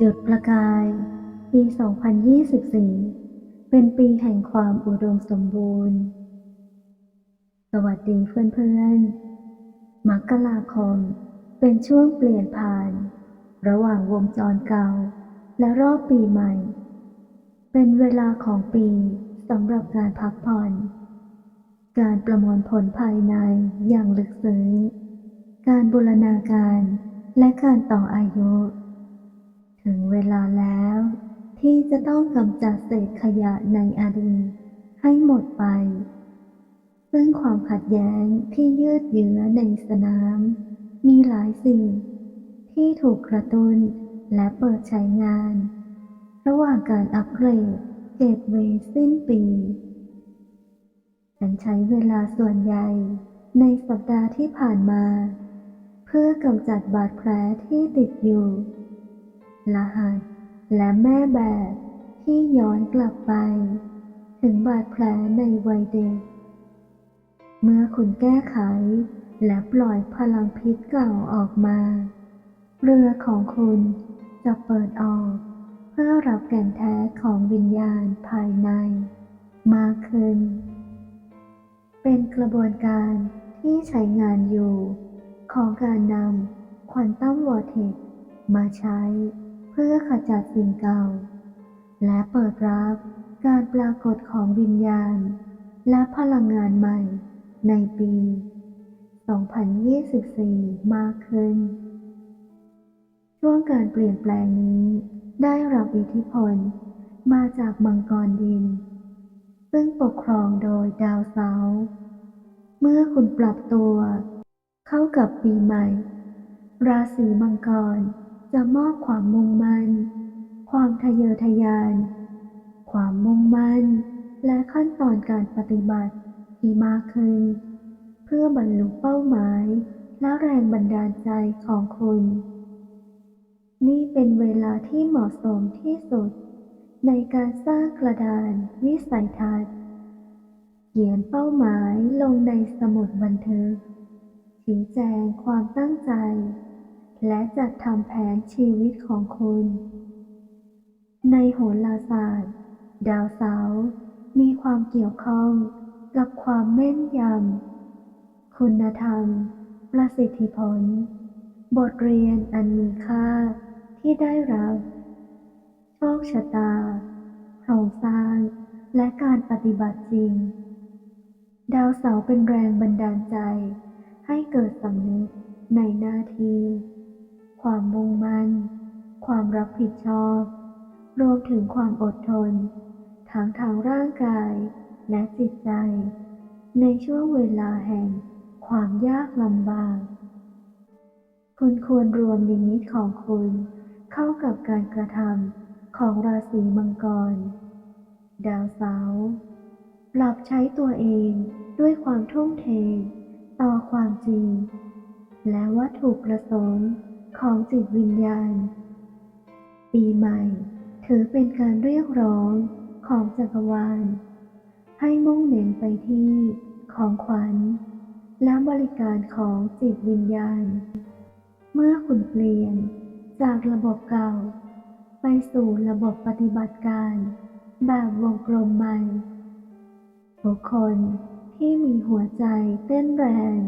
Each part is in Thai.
จุดประกาย ปี 2024 เป็นปีแห่งความอุดมสมบูรณ์ สวัสดีเพื่อนๆ มกราคม เป็นช่วงเปลี่ยนผ่าน ระหว่างวงจรเก่า และรอบปีใหม่ เป็นเวลาของปีสำหรับการพักผ่อน การประมวลผลภายในอย่างลึกซึ้ง การบูรณาการ และการต่ออายุ ถึงเวลาแล้ว ที่จะต้องกำจัดเศษขยะในอดีตให้หมดไป ซึ่งความขัดแย้งที่ยืดเยื้อในสนาม มีหลายสิ่ง ที่ถูกกระตุ้นและเปิดใช้งาน ระหว่างการอัปเกรดเกตเวย์สิ้นปีฉันใช้เวลาส่วนใหญ่ในสัปดาห์ที่ผ่านมา เพื่อกำจัดบาดแผลที่ติดอยู่ รหัส และแม่แบบที่ย้อนกลับไป ถึงบาดแผลในวัยเด็ก เมื่อคุณแก้ไขและปล่อยพลังพิษเก่าออกมา เรือของคุณจะเปิดออก เพื่อรับแก่นแท้ของวิญญาณภายใน มากขึ้น เป็นกระบวนการที่ใช้งานอยู่ของการนำควอนตัมวอร์เทกมาใช้ เพื่อขจัดสิ่งเก่า และเปิดรับการปรากฏของวิญญาณ และพลังงานใหม่ในปี 2024 มากขึ้น ช่วงการเปลี่ยนแปลงนี้ได้รับอิทธิพลมาจากมังกรดิน ซึ่งปกครองโดยดาวเสาร์เมื่อคุณปรับตัว เข้ากับปีใหม่ ราศีมังกร จะมอบความมุ่งมั่น ความทะเยอทะยาน ความมุ่งมั่น และขั้นตอนการปฏิบัติที่มากขึ้น เพื่อบรรลุเป้าหมายและแรงบันดาลใจของคุณ นี่เป็นเวลาที่เหมาะสมที่สุด ในการสร้างกระดานวิสัยทัศน์ เขียนเป้าหมายลงในสมุดบันทึกชี้แจงความตั้งใจ และจัดทำแผนชีวิตของคุณ ในโหราศาสตร์ ดาวเสาร์มีความเกี่ยวข้องกับความแม่นยำ คุณธรรม ประสิทธิผล บทเรียนอันมีค่าที่ได้รับ โชคชะตา โครงสร้าง และการปฏิบัติจริง ดาวเสาร์เป็นแรงบันดาลใจให้เกิดสำนึกในหน้าที่ ความมุ่งมั่น ความรับผิดชอบ รวมถึงความอดทน ทั้งทางร่างกายและจิตใจ ในช่วงเวลาแห่งความยากลำบาก คุณควรรวมลิมิตของคุณเข้ากับการกระทำของราศีมังกร ดาวเสาร์ปรับใช้ตัวเองด้วยความทุ่มเท ต่อความจริง และวัตถุประสงค์ ของจิตวิญญาณ ปีใหม่ถือเป็นการเรียกร้องของจักรวาล ให้มุ่งเน้นไปที่ของขวัญ และบริการของจิตวิญญาณ เมื่อคุณเปลี่ยนจากระบบเก่า ไปสู่ระบบปฏิบัติการแบบวงกลมใหม่ทุกคนที่มีหัวใจเต้นแรง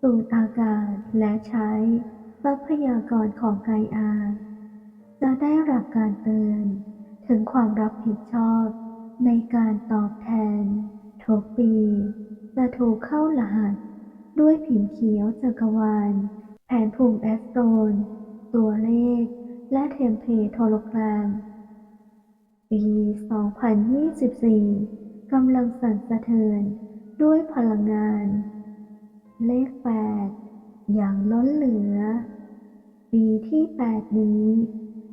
สูดอากาศและใช้ ทรัพยากรของไกอา จะได้รับการเตือนถึงความรับผิดชอบในการตอบแทนทุกปี จะถูกเข้ารหัส ด้วยผิวเขียวจักรวาล แผนภูมิแอสโตรนตัวเลข และเทมเพลตโทโลแกรม ปี 2024 กำลังสั่นสะเทือนด้วยพลังงาน เลข 8 อย่างล้นเหลือ ปีที่ 8 นี้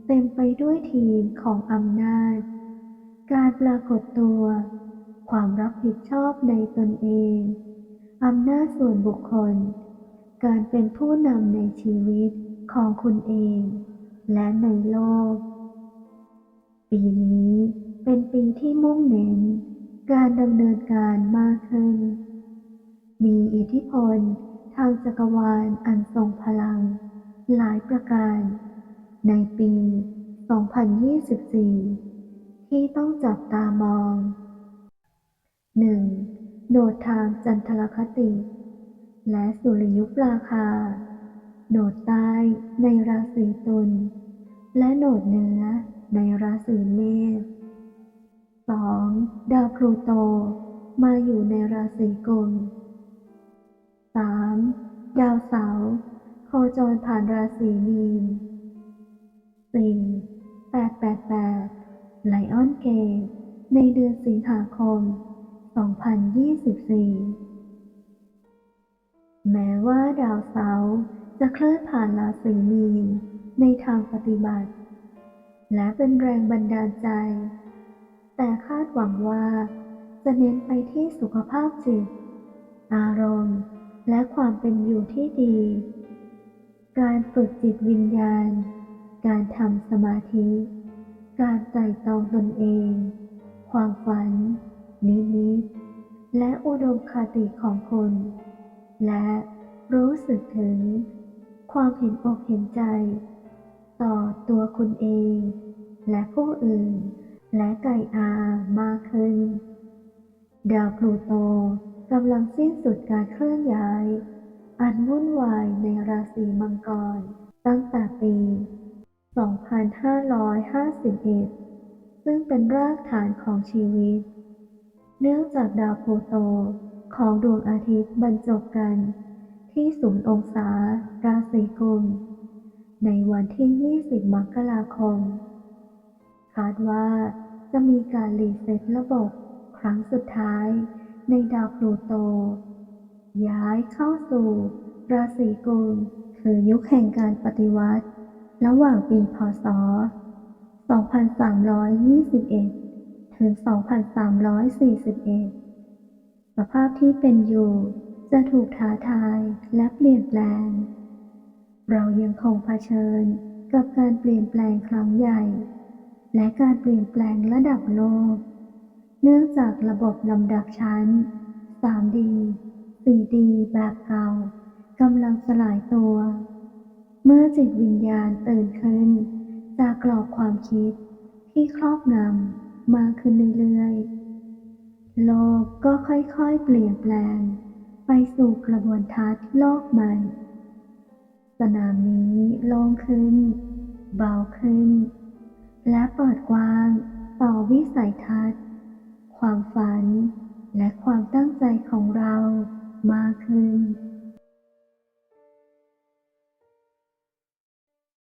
เต็มไปด้วยทีมของอำนาจ การปรากฏตัว ความรับผิดชอบในตนเองอำนาจส่วนบุคคล การเป็นผู้นำในชีวิตของคุณเอง และในโลก ปีนี้เป็นปีที่มุ่งเน้น การดำเนินการมากขึ้น มีอิทธิพล ทางจักรวาลอันทรงพลัง หลายประการ ในปี 2024 ที่ต้องจับตามอง 1. โดดทางจันทรคติ และสุริยุปราคา โดดใต้ในราศีตุลและโดดเหนือในราศีเมษ 2. ดาวพลูโตมาอยู่ในราศีกุม 3. ดาวเสาร์โคจรผ่านราศีมีน 4. 888 ไลออนเกตในเดือนสิงหาคม 2024 แม้ว่าดาวเสาร์จะเคลื่อนผ่านราศีมีน ในทางปฏิบัติ และเป็นแรงบันดาลใจ แต่คาดหวังว่าจะเน้นไปที่สุขภาพจิต อารมณ์ และความเป็นอยู่ที่ดี การฝึกจิตวิญญาณ การทำสมาธิ การไต่ตองตนเอง ความฝัน นิมิต และอุดมคติของคุณและรู้สึกถึง ความเห็นอกเห็นใจ ต่อตัวคุณเอง และผู้อื่น และไก่อามากขึ้น ดาวพลูโต กำลังสิ้นสุดการเคลื่อนย้าย อันวุ่นวายในราศีมังกร ตั้งแต่ปี 2551 ซึ่งเป็นรากฐานของชีวิต เนื่องจากดาวโพโตของดวงอาทิตย์บรรจบกัน ที่ศูนย์องศา ราศีกุม ในวันที่ 20 มกราคม คาดว่าจะมีการรีเซ็ตระบบครั้งสุดท้าย ในดาวพลูโต ย้ายเข้าสู่ ราศีกุมคือยุคแห่งการปฏิวัติ ระหว่างปีพศ 2321 ถึง 2341 สภาพที่เป็นอยู่จะถูกท้าทายและเปลี่ยนแปลง เรายังคงเผชิญกับการเปลี่ยนแปลงครั้งใหญ่ และการเปลี่ยนแปลงระดับโลก เนื่องจากระบบลำดับชั้น 3D 4D แบบเก่ากำลังสลายตัว เมื่อจิตวิญญาณตื่นขึ้น จากกรอบความคิดที่ครอบงำมากขึ้นเรื่อยๆ โลกก็ค่อยๆ เปลี่ยนแปลง ไปสู่กระบวนทัศน์โลกใหม่ สนามนี้โล่งขึ้น เบาขึ้น และเปิดกว้างต่อวิสัยทัศน์ ความฝัน และความตั้งใจของเรามากขึ้น